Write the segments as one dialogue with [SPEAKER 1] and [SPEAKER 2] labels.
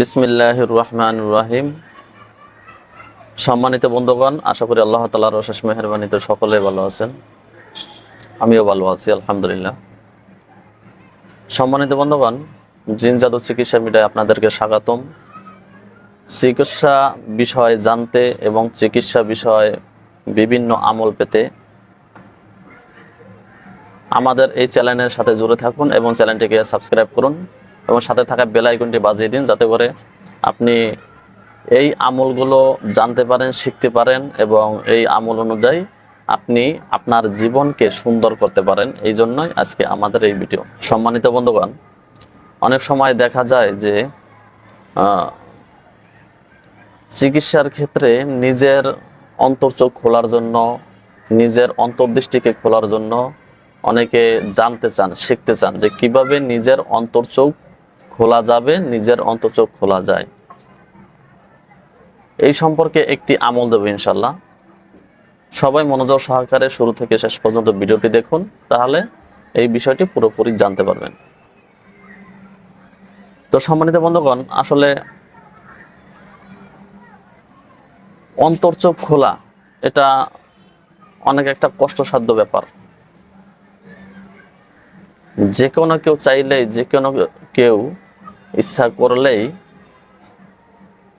[SPEAKER 1] বিসমিল্লাহির রহমান রাহিম সম্মানিত বন্ধুগণ, আশা করি আল্লাহ তালার অশেষ মেহরবানিতে সকলে ভালো আছেন। আমিও ভালো আছি, আলহামদুলিল্লাহ। সম্মানিত বন্ধুগণ, জিন জাদু চিকিৎসা মিডিয়ায় আপনাদেরকে স্বাগতম। চিকিৎসা বিষয়ে জানতে এবং চিকিৎসা বিষয়ে বিভিন্ন আমল পেতে আমাদের এই চ্যানেলের সাথে জুড়ে থাকুন এবং চ্যানেলটিকে সাবস্ক্রাইব করুন। এবং সাথে থাকা বেল আইকনটি বাজিয়ে দিন যাতে করে আপনি এই আমলগুলো জানতে পারেন, শিখতে পারেন এবং এই আমল অনুযায়ী আপনি আপনার জীবনকে সুন্দর করতে পারেন। এই জন্যই আজকে আমাদের এই ভিডিও। সম্মানিত বন্ধুগণ, অনেক সময় দেখা যায় যে চিকিৎসার ক্ষেত্রে নিজের অন্তর্চোখ খোলার জন্য, নিজের অন্তর্দৃষ্টিকে খোলার জন্য অনেকে জানতে চান, শিখতে চান যে কীভাবে নিজের অন্তর্চোখ খোলা যাবে, নিজের অন্তর্চোখ খোলা যায়। এই সম্পর্কে একটি আমল দেবো ইনশাল্লাহ সবাই মনোযোগ সহকারে শুরু থেকে শেষ পর্যন্ত ভিডিওটি দেখুন, তাহলে এই বিষয়টি পুরোপুরি জানতে পারবেন। তো সম্মানিত বন্ধুগণ, আসলে অন্তর্চোখ খোলা, এটা অনেক একটা কষ্টসাধ্য ব্যাপার। যে কোনো কেউ চাইলেই, যে কোনো কেউ ইচ্ছা করলেই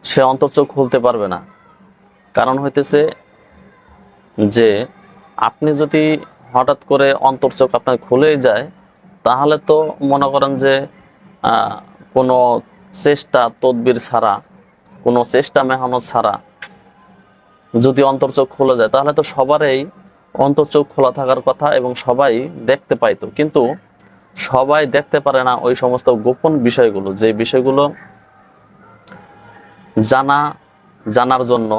[SPEAKER 1] সে অন্তর্চোখ খুলতে পারবে না। কারণ হইতেছে যে আপনি যদি হঠাৎ করে অন্তর্চোখ আপনার খুলেই যায়, তাহলে তো মনে করেন যে কোনো চেষ্টা তদবির ছাড়া, কোনো চেষ্টা মেহানো ছাড়া যদি অন্তর্চোখ খুলে যায়, তাহলে তো সবারই অন্তর্চোখ খোলা থাকার কথা এবং সবাই দেখতে পাইতো। কিন্তু সবাই দেখতে পারে না ওই সমস্ত গোপন বিষয়গুলো, যে বিষয়গুলো জানা, জানার জন্য,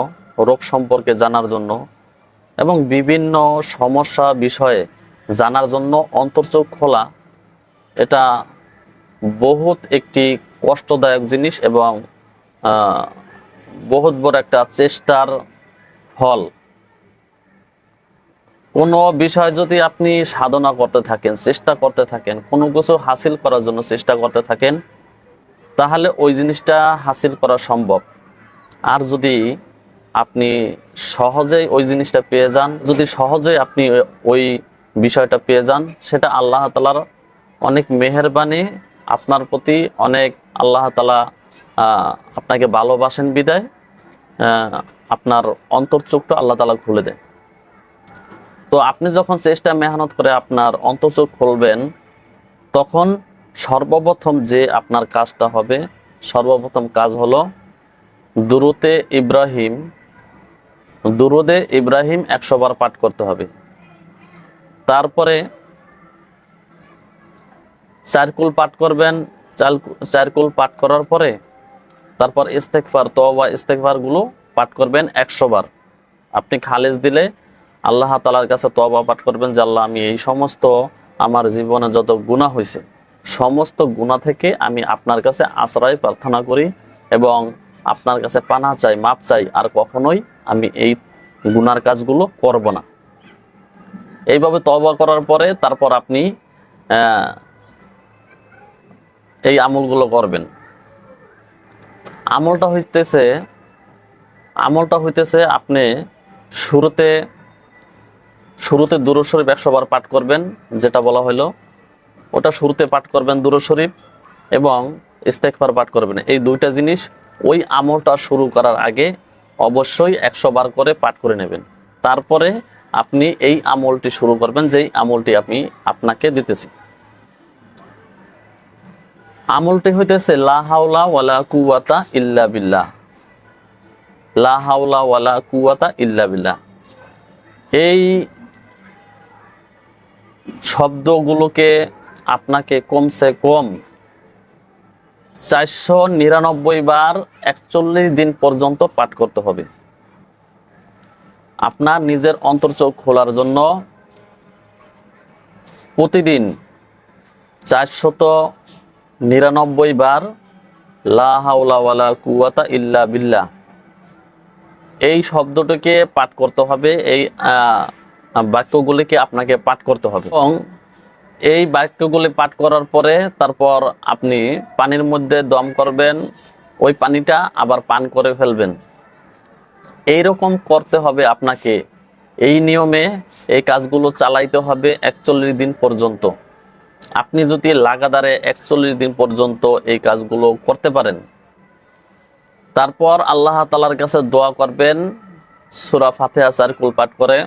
[SPEAKER 1] রোগ সম্পর্কে জানার জন্য এবং বিভিন্ন সমস্যা বিষয়ে জানার জন্য অন্তর্চোখ খোলা, এটা বহুত একটি কষ্টদায়ক জিনিস এবং বহুত বড় একটা চেষ্টার ফল। কোনো বিষয় যদি আপনি সাধনা করতে থাকেন, চেষ্টা করতে থাকেন, কোনো কিছু হাসিল করার জন্য চেষ্টা করতে থাকেন, তাহলে ওই জিনিসটা হাসিল করা সম্ভব। আর যদি আপনি সহজেই ওই জিনিসটা পেয়ে যান, যদি সহজেই আপনি ওই- বিষয়টা পেয়ে যান, সেটা আল্লাহ তালার অনেক মেহেরবানি, আপনার প্রতি অনেক আল্লাহ তালা আপনাকে ভালোবাসেন বিদায় আপনার অন্তর্চোখটা আল্লাহ তালা খুলে দেয় তো আপনি যখন চেষ্টা মেহনত করে আপনার অন্তর্চোখ খুলবেন, তখন সর্বপ্রথম যে আপনার কাজটা হবে, সর্বপ্রথম কাজ হলো দুরুতে ইব্রাহিম, দুরুদে ইব্রাহিম একশো বার পাঠ করতে হবে। তারপরে চারকুল পাঠ করবেন চারকুল পাঠ করার পরে তারপর ইস্তেকফার তওবা ইস্তেকফারগুলো পাঠ করবেন একশো বার। আপনি খালেজ দিলে আল্লাহ তালার কাছে তবা পাঠ করবেন যে, আল্লাহ, আমি এই সমস্ত আমার জীবনে যত গুণা হয়েছে সমস্ত গুণা থেকে আমি আপনার কাছে আশ্রয় প্রার্থনা করি এবং আপনার কাছে পানা চাই, মাপ চাই, আর কখনোই আমি এই গুনার কাজগুলো করব না। এইভাবে তবা করার পরে তারপর আপনি এই আমলগুলো করবেন। আমলটা হইতেছে আমলটা হইতেছে আপনি শুরুতে শুরুতে দুরু শরীফ একশো বার পাঠ করবেন, যেটা বলা হলো। ওটা শুরুতে পাঠ করবেন দুরু শরীফ এবং ইস্তেকবার পাঠ করবেন। এই দুইটা জিনিস ওই আমলটা শুরু করার আগে অবশ্যই একশো বার করে পাঠ করে নেবেন। তারপরে আপনি এই আমলটি শুরু করবেন, যেই আমলটি আমি আপনাকে দিতেছি। আমলটি হইতেছে, লা হাওলা ওয়ালা কুওয়াতা ইল্লা বিল্লাহ। লা হাওলা ওয়ালা কুওয়াতা ইল্লা বিল্লাহ। এই শব্দগুলোকে আপনাকে কমসে কম চারশো নিরানব্বই বার একচল্লিশ দিন পর্যন্ত পাঠ করতে হবে। আপনার নিজের অন্তর্চোখ খোলার জন্য প্রতিদিন চারশত নিরানব্বই বার লা কুয়াতা ইল্লা বিল্লা এই শব্দটিকে পাঠ করতে হবে, এই বাক্যগুলিকে আপনাকে পাঠ করতে হবে। এবং এই বাক্যগুলি পাঠ করার পরে তারপর আপনি পানির মধ্যে দম করবেন, ওই পানিটা আবার পান করে ফেলবেন। এইরকম করতে হবে আপনাকে। এই নিয়মে এই কাজগুলো চালাইতে হবে একচল্লিশ দিন পর্যন্ত। আপনি যদি লাগাতারে একচল্লিশ দিন পর্যন্ত এই কাজগুলো করতে পারেন, তারপর আল্লাহ তালার কাছে দোয়া করবেন, সুরা ফাতে আসার কুলপাট করে।